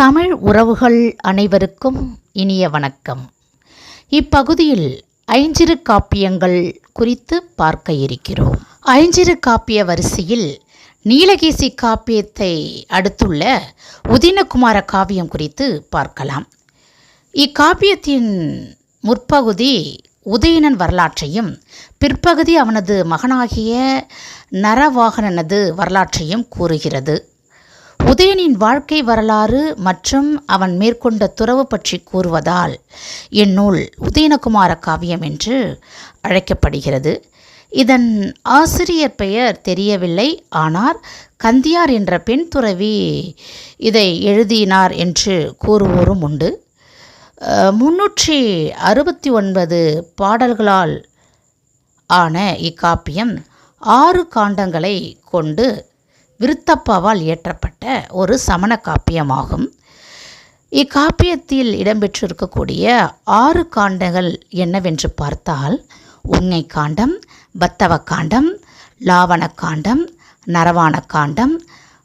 தமிழ் உறவுகள் அனைவருக்கும் இனிய வணக்கம். இப்பகுதியில் ஐஞ்சிறு காப்பியங்கள் குறித்து பார்க்க இருக்கிறோம். ஐஞ்சிறு காப்பிய வரிசையில் நீலகேசி காப்பியத்தை அடுத்துள்ள உதினகுமார காவியம் குறித்து பார்க்கலாம். இக்காப்பியத்தின் முற்பகுதி உதயணன் வரலாற்றையும் பிற்பகுதி அவனது மகனாகிய நரவாகனனது வரலாற்றையும் கூறுகிறது. உதயனின் வாழ்க்கை வரலாறு மற்றும் அவன் மேற்கொண்ட துறவு பற்றி கூறுவதால் இந்நூல் உதயனகுமார காவியம் என்று அழைக்கப்படுகிறது. இதன் ஆசிரியர் பெயர் தெரியவில்லை. ஆனால் கந்தியார் என்ற பெண் துறவி இதை எழுதினார் என்று கூறுவோரும் உண்டு. முன்னூற்றி அறுபத்தி ஒன்பது பாடல்களால் ஆன இக்காப்பியம் ஆறு காண்டங்களை கொண்டு விருத்தப்பாவால் இயற்றப்பட்ட ஒரு சமண காப்பியமாகும். இக்காப்பியத்தில் இடம்பெற்றிருக்கக்கூடிய ஆறு காண்டங்கள் என்னவென்று பார்த்தால் உண்மை காண்டம் பத்தவ காண்டம் லாவண காண்டம் நரவான காண்டம்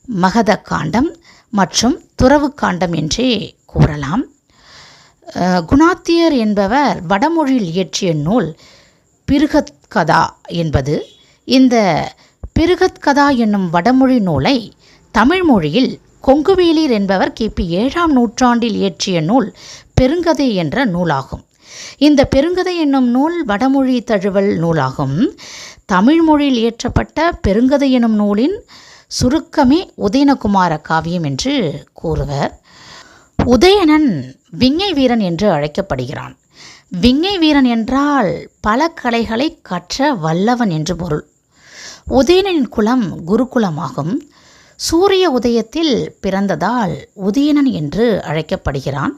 மகத காண்டம் மற்றும் துறவு காண்டம் என்றே கூறலாம். குணாத்தியர் என்பவர் வடமொழியில் இயற்றிய நூல் பிருகத் கதா என்பது. இந்த பிருகத்கதா என்னும் வடமொழி நூலை தமிழ் மொழியில் கொங்குவேலீர் என்பவர் கிபி ஏழாம் நூற்றாண்டில் இயற்றிய நூல் பெருங்கதை என்ற நூலாகும். இந்த பெருங்கதை என்னும் நூல் வடமொழி தழுவல் நூலாகும். தமிழ் மொழியில் இயற்றப்பட்ட பெருங்கதை எனும் நூலின் சுருக்கமே உதயனகுமார காவியம் என்று கூறுவர். உதயணன் விஞ்ஞை வீரன் என்று அழைக்கப்படுகிறான். விஞ்ஞை வீரன் என்றால் பல கலைகளை கற்ற வல்லவன் என்று பொருள். உதயணனின் குலம் குருகுலமாகும். சூரிய உதயத்தில் பிறந்ததால் உதயணன் என்று அழைக்கப்படுகிறான்.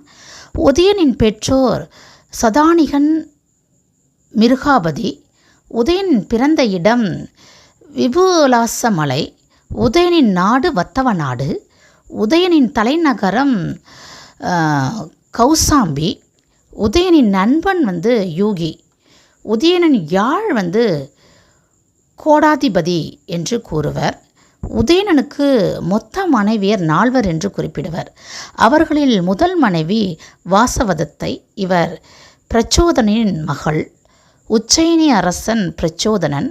உதயனின் பெற்றோர் சதானிகன் மிருகாபதி. உதயன் பிறந்த இடம் விபுலாசமலை. உதயனின் நாடு வத்தவ நாடு உதயனின் தலைநகரம் கௌசாம்பி. உதயனின் நண்பன் வந்து யூகி. உதயனின் யாழ் வந்து கோடாதிபதி என்று கூறுவர். உதயணனுக்கு மொத்த மனைவியர் நால்வர் என்று குறிப்பிடுவர். அவர்களில் முதல் மனைவி வாசவதத்தை இவர் பிரச்சோதனின் மகள் உச்சயினி அரசன் பிரச்சோதனன்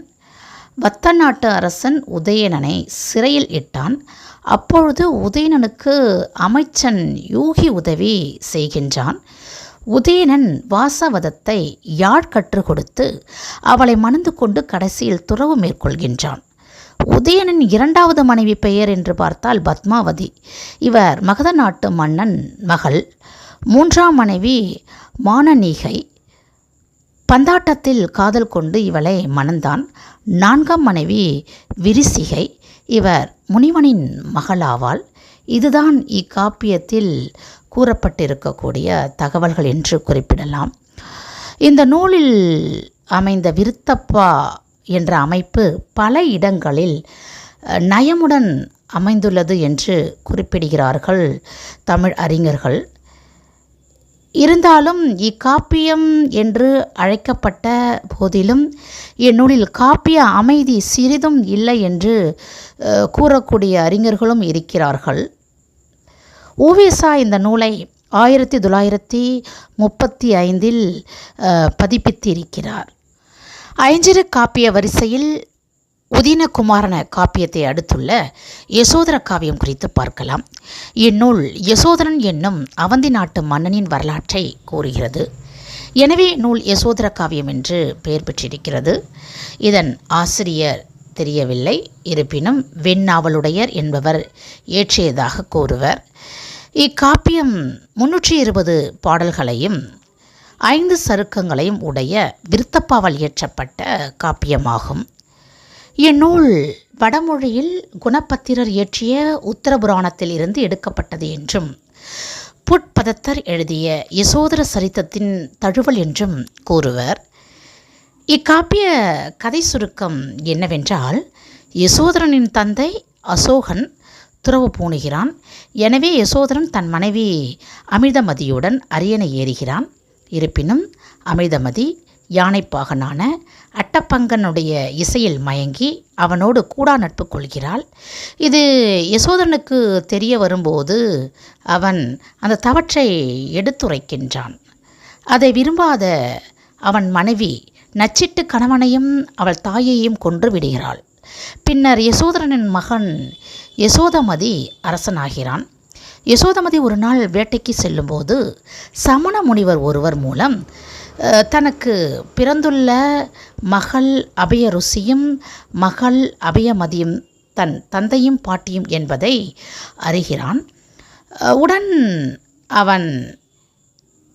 வத்த நாட்டு அரசன் உதயணனை சிறையில் இட்டான். அப்பொழுது உதயணனுக்கு அமைச்சன் யூகி உதவி செய்கின்றான். உதயணன் வாசவதத்தை யாழ் கற்றுக் கொடுத்து அவளை மணந்து கொண்டு கடைசியில் துறவு மேற்கொள்கின்றான்? உதயனின் இரண்டாவது மனைவி பெயர் என்று பார்த்தால் பத்மாவதி. இவர் மகத நாட்டு மன்னன் மகள். மூன்றாம் மனைவி மானனீகை. பந்தாட்டத்தில் காதல் கொண்டு இவளை மணந்தான். நான்காம் மனைவி விரிசிகை. இவர் முனிவனின் மகளாவாள். இதுதான் இக்காப்பியத்தில் கூறப்பட்டிருக்கக்கூடிய தகவல்கள் என்று குறிப்பிடலாம். இந்த நூலில் அமைந்த விருத்தப்பா என்ற அமைப்பு பல இடங்களில் நயமுடன் அமைந்துள்ளது என்று குறிப்பிடுகிறார்கள் தமிழ் அறிஞர்கள். இருந்தாலும் இக்காப்பியம் என்று அழைக்கப்பட்ட போதிலும் இந்நூலில் காப்பிய அமைதி சிறிதும் இல்லை என்று கூறக்கூடிய அறிஞர்களும் இருக்கிறார்கள். ஊவேசா இந்த நூலை ஆயிரத்தி தொள்ளாயிரத்தி முப்பத்தி ஐந்தில் பதிப்பித்திருக்கிறார். ஐஞ்சிறு காப்பிய வரிசையில் உதினகுமாரன காப்பியத்தை அடுத்துள்ள யசோதர காவியம் குறித்து பார்க்கலாம். இந்நூல் யசோதரன் என்னும் அவந்தி நாட்டு மன்னனின் வரலாற்றை கூறுகிறது. எனவே நூல் யசோதர காவியம் என்று பெயர் பெற்றிருக்கிறது. இதன் ஆசிரியர் தெரியவில்லை. இருப்பினும் வெண்ணாவலுடையர் என்பவர் ஏற்றியதாக கூறுவர். இக்காப்பியம் முன்னூற்றி இருபது பாடல்களையும் ஐந்து சருக்கங்களையும் உடைய விருத்தப்பாவால் இயற்றப்பட்ட காப்பியமாகும். இந்நூல் வடமொழியில் குணப்பத்திரர் இயற்றிய உத்தரபுராணத்தில் இருந்து எடுக்கப்பட்டது என்றும் புட்பதத்தர் எழுதிய யசோதர சரித்தத்தின் தழுவல் என்றும் கூறுவர். இக்காப்பிய கதை சுருக்கம் என்னவென்றால் யசோதரனின் தந்தை அசோகன் துறவு பூணுகிறான். எனவே யசோதரன் தன் மனைவி அமிர்தமதியுடன் அரியணை ஏறுகிறான். இருப்பினும் அமிர்தமதி யானைப்பாகனான அட்டப்பங்கனுடைய இசையில் மயங்கி அவனோடு கூடா நட்பு கொள்கிறாள். இது யசோதரனுக்கு தெரிய வரும்போது அவன் அந்த தவற்றை எடுத்துரைக்கின்றான். அதை விரும்பாத அவன் மனைவி நச்சிட்டு கணவனையும் அவள் தாயையும் கொன்று விடுகிறாள். பின்னர் யசோதரனின் மகன் யசோதமதி அரசனாகிறான். யசோதமதி ஒரு நாள் வேட்டைக்கு செல்லும்போது சமண முனிவர் ஒருவர் மூலம் தனக்கு பிறந்துள்ள மகள் அபய ருசியும் மகள் அபயமதியும் தன் தந்தையும் பாட்டியும் என்பதை அறிகிறான். உடன் அவன்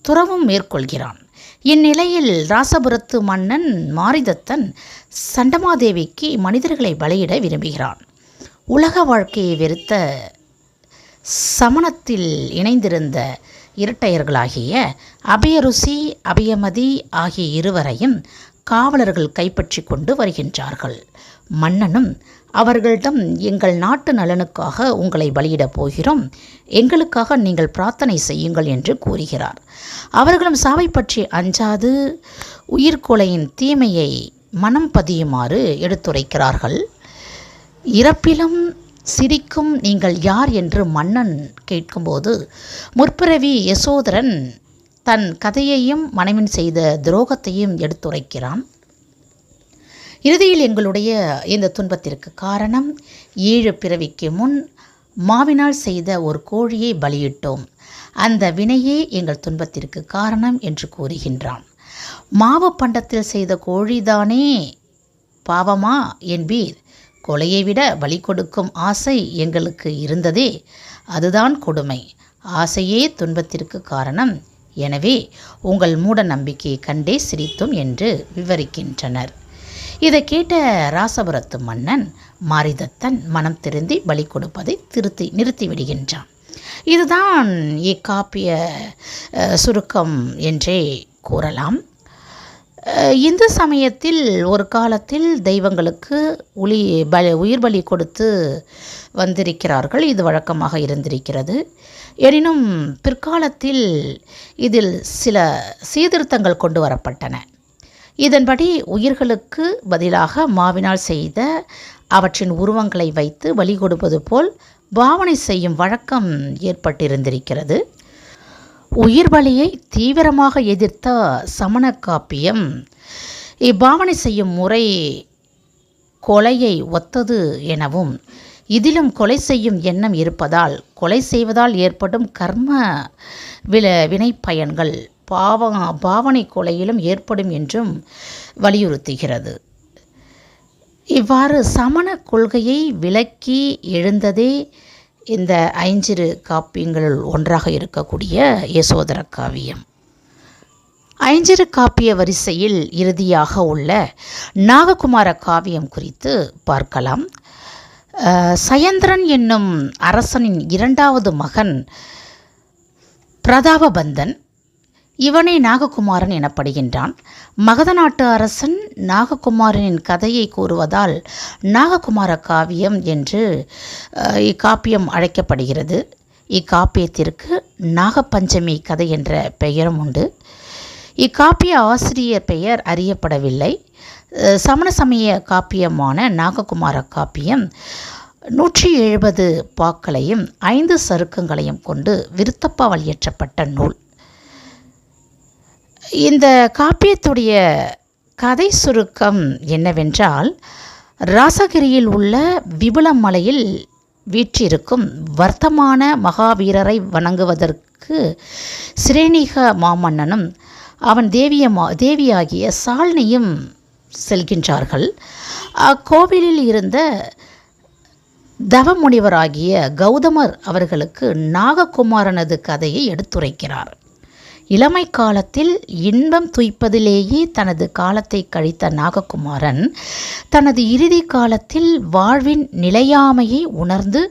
துறவும் மேற்கொள்கிறான். இந்நிலையில் ராசபுரத்து மன்னன் மாரிதத்தன் சண்டமாதேவிக்கு மனிதர்களை பலியிட விரும்புகிறான். உலக வாழ்க்கையை வெறுத்த சமணத்தில் இணைந்திருந்த இரட்டையர்களாகிய அபயருசி அபயமதி ஆகிய இருவரையும் காவலர்கள் கைப்பற்றி கொண்டு வருகின்றார்கள். மன்னனும் அவர்களிடம் எங்கள் நாட்டு நலனுக்காக உங்களை பலியிடப் போகிறோம். எங்களுக்காக நீங்கள் பிரார்த்தனை செய்யுங்கள் என்று கூறுகிறார். அவர்களும் சாவை பற்றி அஞ்சாது உயிர்கொலையின் தீமையை மனம் பதியுமாறு எடுத்துரைக்கிறார்கள். இறப்பிலும் சிரிக்கும் நீங்கள் யார் என்று மன்னன் கேட்கும்போது முற்பிறவி யசோதரன் தன் கதையையும் மனைவின் செய்த துரோகத்தையும் எடுத்துரைக்கிறான். இறுதியில் எங்களுடைய இந்த துன்பத்திற்கு காரணம் ஏழு பிறவிக்கு முன் மாவினால் செய்த ஒரு கோழியை பலியிட்டோம். அந்த வினையே எங்கள் துன்பத்திற்கு காரணம் என்று கூறுகின்றான் மாவு பண்டத்தில் செய்த கோழிதானே? பாவமா? என்பீர் கொலையை விட பலி கொடுக்கும் ஆசை எங்களுக்கு இருந்ததே அதுதான் கொடுமை. ஆசையே துன்பத்திற்கு காரணம். எனவே உங்கள் மூட நம்பிக்கையை கண்டே சிரித்தோம் என்று விவரிக்கின்றனர். இதை கேட்ட ராசபுரத்து மன்னன் மாரிதத்தன் மனம் திருந்தி பலி கொடுப்பதை திருத்தி நிறுத்தி விடுகின்றான். இதுதான் இக்காப்பிய சுருக்கம் என்றே கூறலாம். இந்து சமயத்தில் ஒரு காலத்தில் தெய்வங்களுக்கு உளி பலி உயிர் பலி கொடுத்து வந்திருக்கிறார்கள். இது வழக்கமாக இருந்திருக்கிறது. எனினும் பிற்காலத்தில் இதில் சில சீர்திருத்தங்கள் கொண்டு வரப்பட்டன. இதன்படி உயிர்களுக்கு பதிலாக மாவினால் செய்த அவற்றின் உருவங்களை வைத்து வழி கொடுப்பது போல் பாவனை செய்யும் வழக்கம் ஏற்பட்டிருந்திருக்கிறது. உயிர் பலியை தீவிரமாக எதிர்த்த சமண காப்பியம் இப்பாவனை செய்யும் முறை கொலையை ஒத்தது எனவும் இதிலும் கொலை செய்யும் எண்ணம் இருப்பதால் கொலை செய்வதால் ஏற்படும் கர்ம வில வினை பயன்கள் பாவ பாவனை கொலையிலும் ஏற்படும் என்றும் வலியுறுத்துகிறது. இவ்வாறு சமண கொள்கையை விலக்கி எழுந்ததே இந்த ஐஞ்சிறு காப்பியங்களுள் ஒன்றாக இருக்கக்கூடிய யசோதர காவியம். ஐஞ்சிறு காப்பிய வரிசையில் இறுதியாக உள்ள நாககுமார காவியம் குறித்து பார்க்கலாம். சயந்திரன் என்னும் அரசனின் இரண்டாவது மகன் பிரதாபபந்தன் இவனே நாககுமாரன் எனப்படுகின்றான். மகத நாட்டு அரசன் நாககுமாரனின் கதையை கூறுவதால் நாககுமார காவியம் என்று இக்காப்பியம் அழைக்கப்படுகிறது. இக்காப்பியத்திற்கு நாகப்பஞ்சமி கதை என்ற பெயரும் உண்டு. இக்காப்பிய ஆசிரியர் பெயர் அறியப்படவில்லை. சமண சமய காப்பியமான நாககுமார காப்பியம் நூற்றி எழுபது பாக்களையும் ஐந்து சருக்கங்களையும் கொண்டு விருத்தப்பாவால் இயற்றப்பட்ட நூல். இந்த காப்பியத்துடைய கதை சுருக்கம் என்னவென்றால் ராசகிரியில் உள்ள விபுலமலையில் வீற்றிருக்கும் வர்த்தமான மகாவீரரை வணங்குவதற்கு சிரேணிக மாமன்னனும் அவன் தேவியமா தேவியாகிய சால்னியும் செல்கின்றார்கள். அக்கோவிலில் இருந்த தவமுனிவராகிய கௌதமர் அவர்களுக்கு நாககுமாரனது கதையை எடுத்துரைக்கிறார். இளமை காலத்தில் இன்பம் துய்ப்பதிலேயே தனது காலத்தை கழித்த நாககுமாரன் தனது இறுதி காலத்தில் வாழ்வின் நிலையாமையை உணர்ந்து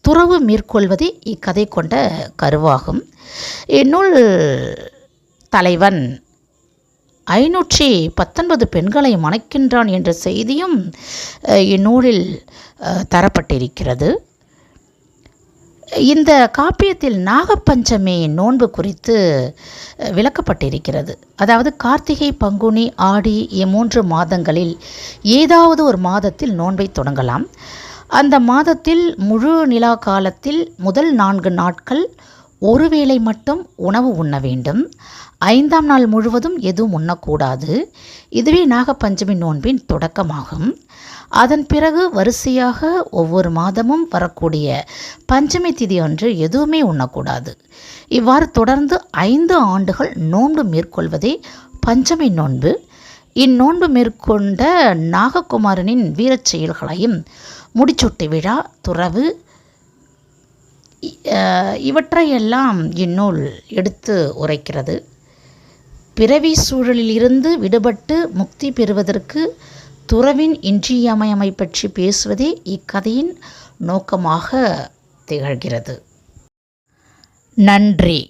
துறவு மேற்கொள்வதே இக்கதை கொண்ட கருவாகும். இந்நூல் தலைவன் ஐநூற்றி பத்தொன்பது பெண்களை மணக்கின்றான் என்ற செய்தியும் இந்நூலில் தரப்பட்டிருக்கிறது. இந்த காப்பியத்தில் நாகப்பஞ்சமி நோன்பு குறித்து விளக்கப்பட்டிருக்கிறது. அதாவது கார்த்திகை பங்குனி ஆடி மூன்று மாதங்களில் ஏதாவது ஒரு மாதத்தில் நோன்பை தொடங்கலாம். அந்த மாதத்தில் முழு நிலா காலத்தில் முதல் நான்கு நாட்கள் ஒருவேளை மட்டும் உணவு உண்ண வேண்டும். ஐந்தாம் நாள் முழுவதும் எதுவும் உண்ணக்கூடாது. இதுவே நாகப்பஞ்சமி நோன்பின் தொடக்கமாகும். அதன் பிறகு வரிசையாக ஒவ்வொரு மாதமும் வரக்கூடிய பஞ்சமி திதி அன்று எதுவுமே உண்ணக்கூடாது. இவ்வாறு தொடர்ந்து ஐந்து ஆண்டுகள் நோன்பு மேற்கொள்வதே பஞ்சமி நோன்பு. இந்நோன்பு மேற்கொண்ட நாககுமாரனின் வீரச் செயல்களையும் முடிச்சொட்டு விழா துறவு இவற்றையெல்லாம் இந்நூல் எடுத்து உரைக்கிறது. பிறவி சூழலில் இருந்து விடுபட்டு முக்தி பெறுவதற்கு துறவின் இன்றியமையமை பற்றி பேசுவதே இக்கதையின் நோக்கமாக திகழ்கிறது. நன்றி.